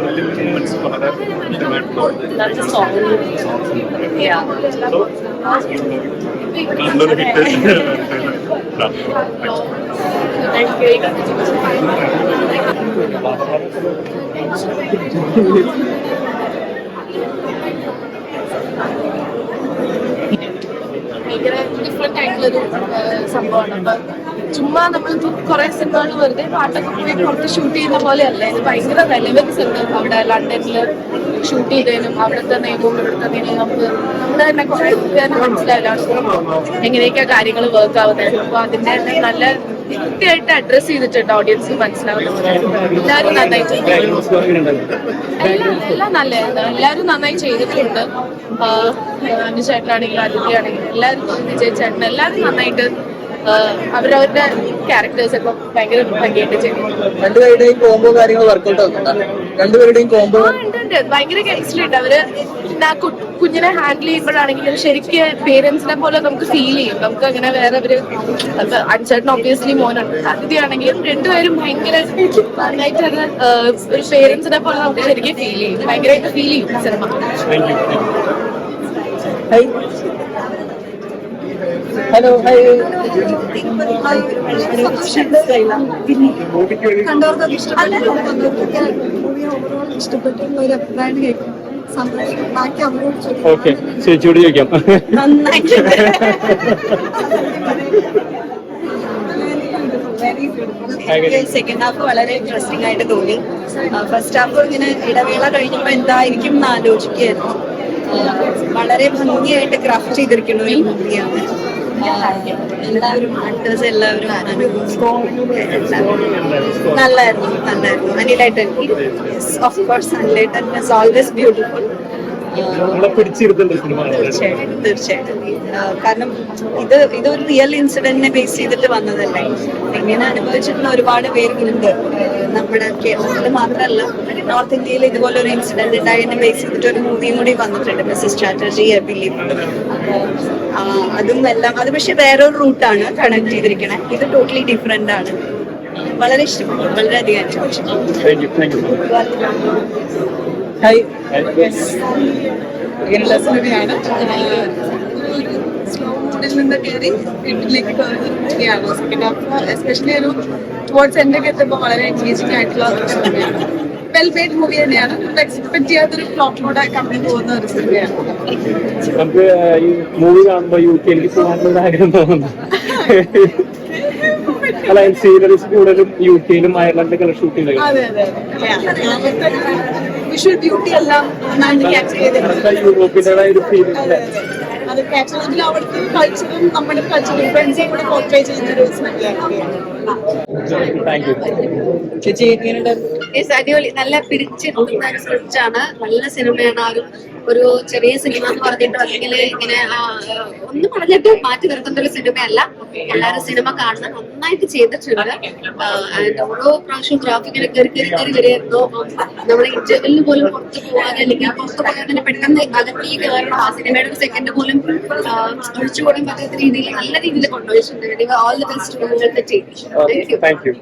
Moments വളരെ That's a song. Yeah. നല്ലൊരു hit. ഭയങ്കര ഡിഫറെന്റ് ആയിട്ടുള്ളൊരു സംഭവമാണ് അപ്പൊ ചുമ്മാ നമ്മൾ കുറെ സിനിമകൾ വെറുതെ പാട്ടൊക്കെ പോയി പുറത്ത് ഷൂട്ട് ചെയ്യുന്ന പോലെയല്ല. ഇത് ഭയങ്കര റെലവൻസ് ഉണ്ട് അവിടെ ലണ്ടനിൽ ഷൂട്ട് ചെയ്തതിനും അവിടുത്തെ നിയമവും ഇവിടുത്തെ നിയമവും നമുക്ക് നമ്മുടെ തന്നെ കുറെ മനസ്സിലായാലും എങ്ങനെയൊക്കെ കാര്യങ്ങൾ വർക്ക് ആവുന്നത് അപ്പൊ അതിന്റെ തന്നെ നല്ല കൃത്യമായിട്ട് അഡ്രസ് ചെയ്തിട്ടുണ്ട് ഓഡിയൻസ് മനസ്സിലാവുന്നത്. എല്ലാവരും നന്നായി എല്ലാം എല്ലാം നല്ല എല്ലാവരും നന്നായി ചെയ്തിട്ടുണ്ട്. അനുചേട്ടനാണെങ്കിലും അതിഥിയാണെങ്കിലും എല്ലാവരും വിജയ് ചേട്ടൻ എല്ലാവരും നന്നായിട്ട് അവരവരുടെ ക്യാരക്ടേഴ്സ് ഒക്കെ ഭയങ്കര ഭംഗിയായിട്ട് ചെയ്യും രണ്ടുപേരുടെയും കോംബോ കാര്യങ്ങൾ വർക്ക്ഔട്ട് ആവുന്നുണ്ട് രണ്ടുപേരുടെയും കോംബോ ആ, ഉണ്ട്. ഭയങ്കര കെമിസ്ട്രി ഉണ്ട്. അവർ കുഞ്ഞിനെ ഹാൻഡിൽ ചെയ്യുമ്പോഴാണെങ്കിലും ശരിക്കും പേരൻസിനെ പോലെ നമുക്ക് ഫീൽ ചെയ്യും. നമുക്ക് അങ്ങനെ വേറെ അവർ അഞ്ചേട്ടൻ ഒബ്വിയസ്ലി മോനുണ്ട് അതിഥിയാണെങ്കിലും രണ്ടുപേരും ഭയങ്കര നന്നായിട്ട് അത് ഒരു പേരൻസിനെ പോലെ നമുക്ക് ശരിക്കും ഫീൽ ചെയ്യും. ഭയങ്കരമായിട്ട് ഫീൽ ചെയ്യും സിനിമ ഹലോ ഹൈ കണ്ടവർക്കൊക്കെ ഇഷ്ടപ്പെട്ടു ഇഷ്ടപ്പെട്ടുള്ള ഒരു അഭിപ്രായം കേൾക്കും സന്തോഷം ബാക്കി അവരോട് ചോദിക്കും. ഓക്കെ ചേച്ചിയോട് ചോദിക്കാം സെക്കൻഡ് ഹാഫ് വളരെ ഇൻട്രസ്റ്റിംഗ് ആയിട്ട് തോന്നി. ഫസ്റ്റ് ഹാഫ് ഇങ്ങനെ ഇടവേള കഴിഞ്ഞപ്പോ എന്തായിരിക്കും എന്ന് ആലോചിക്കുകയായിരുന്നു. വളരെ ഭംഗിയായിട്ട് ക്രാഫ്റ്റ് ചെയ്തിരിക്കുന്ന ഒരു മൂവിയാണ് എല്ലാവരും ആക്ടേഴ്സ് എല്ലാവരും നല്ലായിരുന്നു നല്ലായിരുന്നു. അനിലേട്ടൻ ഓഫ് കോഴ്സ് അനിലേട്ടൻ ഇസ് ഓൾവേസ് ബ്യൂട്ടിഫുൾ തീർച്ചയായിട്ടും തീർച്ചയായിട്ടും. കാരണം ഇത് ഇതൊരു റിയൽ ഇൻസിഡന്റിനെ ബേസ് ചെയ്തിട്ട് വന്നതല്ലേ? ഇങ്ങനെ അനുഭവിച്ചിട്ടുള്ള ഒരുപാട് പേരുണ്ട്. നമ്മുടെ കേരളത്തിൽ മാത്രമല്ല നോർത്ത് ഇന്ത്യയിൽ ഇതുപോലെ ഒരു ഇൻസിഡന്റ് ഉണ്ടായതിനെ ബേസ് ചെയ്തിട്ട് ഒരു മൂവിയും കൂടി വന്നിട്ടുണ്ട് മിസ്സസ് ചാറ്റർജി ബിലീവ് അതും എല്ലാം അത് പക്ഷെ വേറൊരു റൂട്ടാണ് കണക്ട് ചെയ്തിരിക്കണേ. ഇത് ടോട്ടലി ഡിഫറെന്റ് ആണ്. വളരെ ഇഷ്ടപ്പെട്ടു. വളരെയധികം ഇഷ്ടപ്പെട്ടു thank you thank you hi ഇങ്ങനെയുള്ള സിനിമയാണ് സ്ലോ മോഡിൽ നിന്ന് കയറി വീട്ടിലേക്ക് കയറുകയാണ് സെക്കൻഡ് ഹാഫ് എസ്പെഷ്യലി ഒരു ടുവേർഡ്സ് എന്റെ എത്തുമ്പോൾ വളരെ എൻഗേജിംഗ് ആയിട്ടുള്ള ഒരു സിനിമയാണ് വെൽ മെയ്ഡ് മൂവി തന്നെയാണ്. എക്സ്പെക്ട് ചെയ്യാത്തൊരു പ്ലോട്ടിലൂടെ കടന്നു പോകുന്ന ഒരു സിനിമയാണ് നമുക്ക് ഈ മൂവി കാണുമ്പോ യു കെയിലേക്ക് പോകാനുള്ള ആഗ്രഹം തോന്നുന്നു. അല്ല സീനറീസ് കൂടുതലും യു കെയിലും അയർലൻഡിലൊക്കെ ഷൂട്ട് ചെയ്തത് വിഷ്വൽ ബ്യൂട്ടി എല്ലാം യൂറോപ്പിന്റെതായ ഒരു ഫീലിംഗ് അതെ, കാറ്റലോഗിൽ അവിടുത്തെ കൾച്ചറും നമ്മുടെ കൾച്ചർ ഡിഫറൻസും കൂടെ പോർട്രേ ചെയ്യുന്ന ഒരു ചേച്ചി അടിപൊളി. നല്ല പിരിച്ചെടുക്കുന്ന ഒരു സ്ക്രിപ്റ്റ് ആണ് നല്ല സിനിമയാണ്. ആ ഒരു ഒരു ചെറിയ സിനിമ എന്ന് പറഞ്ഞിട്ടോ അല്ലെങ്കിൽ ഇങ്ങനെ ഒന്നും പറഞ്ഞിട്ട് മാറ്റി നിർത്തുന്ന ഒരു സിനിമയല്ല. എല്ലാവരും സിനിമ കാണുന്നത് നന്നായിട്ട് ചെയ്തിട്ടുണ്ട്. ആൻഡ് ഓരോ പ്രാവശ്യവും ഗ്രാഫിക്കിനെ കയറി കയറി കയറി വരെയായിരുന്നു നമ്മുടെ ഇന്റർവെല്ലിന് പോലും പുറത്ത് പോകാതെ അല്ലെങ്കിൽ പുറത്ത് പോയാൽ തന്നെ പെട്ടെന്ന് അകത്തേക്ക് കയറണം ആ സിനിമയുടെ സെക്കൻഡ് പോലും ഒഴിച്ചുകൂടാൻ പറ്റാത്ത രീതിയിൽ നല്ല രീതിയിൽ കൊണ്ടുപോയിട്ടുണ്ട് all the best thank you